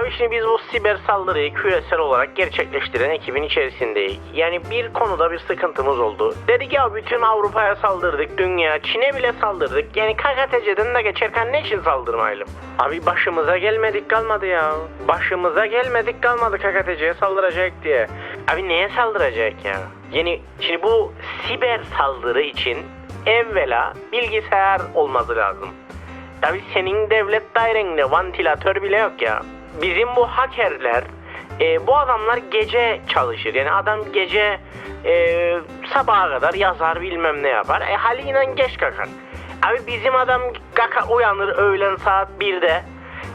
Abi şimdi biz bu siber saldırıyı küresel olarak gerçekleştiren ekibin içerisindeyiz. Yani bir konuda bir sıkıntımız oldu. Dedik ya bütün Avrupa'ya saldırdık, dünya, Çin'e bile saldırdık. Yani KKTC'den de geçerken ne için saldırmayalım? Abi başımıza gelmedik kalmadı ya. Başımıza gelmedik kalmadı KKTC'ye saldıracak diye. Abi neye saldıracak ya? Yani şimdi bu siber saldırı için evvela bilgisayar olması lazım. Tabi senin devlet dairende vantilatör bile yok ya. Bizim bu hackerler, e, bu adamlar gece çalışır. Yani adam gece e, sabaha kadar yazar bilmem ne yapar. E haliyle geç kalkar. Abi bizim adam kaka uyanır öğlen saat 1'de.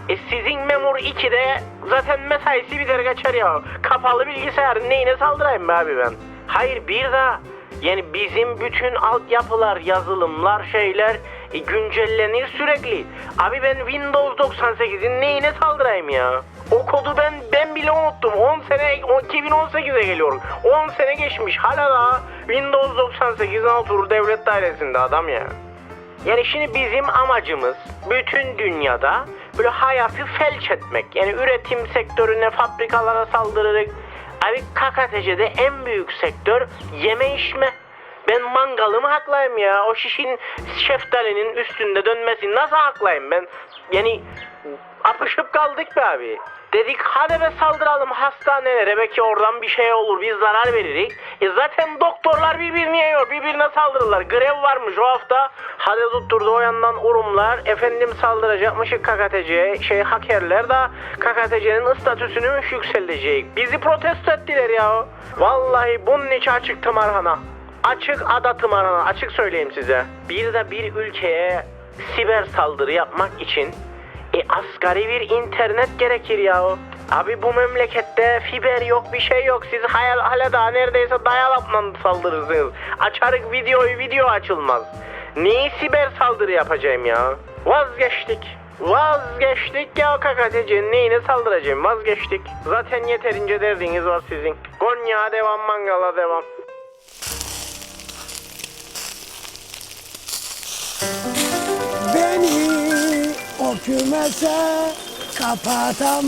E sizin memur 2'de zaten mesaisi biter geçer ya. Kapalı bilgisayar neyine saldırayım be abi ben? Hayır bir daha yani bizim bütün altyapılar, yazılımlar, şeyler e, güncellenir sürekli. Abi ben Windows 98'in neyine saldırayım ya? O kodu ben ben bile unuttum. 10 sene o 2018'e geliyorum. 10 sene geçmiş. Hala da Windows 98 Altur devlet dairesinde adam ya. Yani şimdi bizim amacımız bütün dünyada böyle hayatı felç etmek. Yani üretim sektörüne, fabrikalara saldırırız. Abi KKTC'de en büyük sektör yeme içme. Ben mangalımı haklayayım ya. O şişin şeftalinin üstünde dönmesi nasıl haklayayım ben? Yani apışıp kaldık be abi. Dedik hadi be saldıralım hastanelere belki oradan bir şey olur biz zarar veririz. E zaten doktorlar birbirini yiyor birbirine saldırırlar. Grev varmış o hafta. Hadi tutturdu o yandan urumlar. Efendim saldıracakmış KKTC'ye şey hakerler de KKTC'nin statüsünü yükselecek. Bizi protesto ettiler ya. Vallahi bunun içi açık tımarhana. Açık ada tımarhana açık söyleyeyim size. Bir de bir ülkeye siber saldırı yapmak için e asgari bir internet gerekir ya. Abi bu memlekette fiber yok bir şey yok. Siz hayal hala daha neredeyse dayalapla saldırırsınız. Açarık videoyu video açılmaz. Neyi siber saldırı yapacağım ya? Vazgeçtik. Vazgeçtik ya KKTC'nin neyine saldıracağım vazgeçtik. Zaten yeterince derdiniz var sizin. Konya devam mangala devam. O kümese kapatamazsın